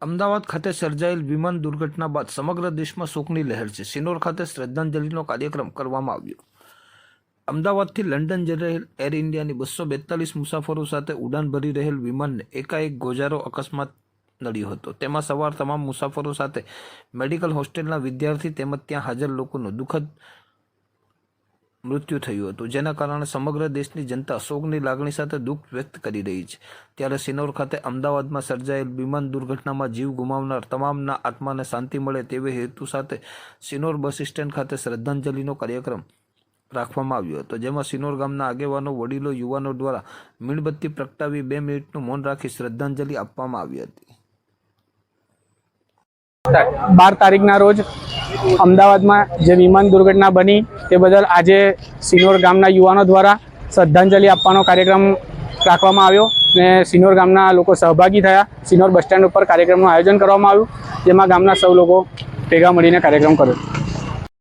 અમદાવાદ ખાતે સર્જાયેલ વિમાન દુર્ઘટના બાદ સમગ્ર દેશમાં શોકની લહેર છે. સિનોર ખાતે શ્રદ્ધાંજલિનો કાર્યક્રમ કરવામાં આવ્યો. અમદાવાદથી લંડન જઈ રહેલ એર ઇન્ડિયાની બસો બેતાલીસ મુસાફરો સાથે ઉડાન ભરી રહેલ વિમાનને એકાએક ગોજારો અકસ્માત નડ્યો હતો. તેમાં સવાર તમામ મુસાફરો સાથે મેડિકલ હોસ્ટેલના વિદ્યાર્થી તેમજ ત્યાં હાજર લોકોનું દુઃખદ મૃત્યુ થયું હતું. જેના કારણે સમગ્ર દેશની જનતા શોકની લાગણી સાથે દુઃખ વ્યક્ત કરી રહી છે. ત્યારે સિનોર ખાતે અમદાવાદમાં સર્જાયેલ વિમાન દુર્ઘટનામાં જીવ ગુમાવનાર તમામના આત્માને શાંતિ મળે તેવી હેતુ સાથે સિનોર બસ સ્ટેન્ડ ખાતે શ્રદ્ધાંજલિનો કાર્યક્રમ રાખવામાં આવ્યો હતો. જેમાં સિનોર ગામના આગેવાનો, વડીલો, યુવાનો દ્વારા મીણબત્તી પ્રગટાવી બે મિનિટનું મૌન રાખી શ્રદ્ધાંજલિ આપવામાં આવી હતી. બાર તારીખના રોજ અમદાવાદમાં જે વિમાન દુર્ઘટના બની તે બદલ આજે સિનોર ગામના યુવાનો દ્વારા શ્રદ્ધાંજલિ આપવાનો કાર્યક્રમ રાખવામાં આવ્યો ને સિનોર ગામના લોકો સહભાગી થયા. સિનોર બસ સ્ટેન્ડ ઉપર કાર્યક્રમનું આયોજન કરવામાં આવ્યું, જેમાં ગામના સૌ લોકો ભેગા મળીને કાર્યક્રમ કર્યો.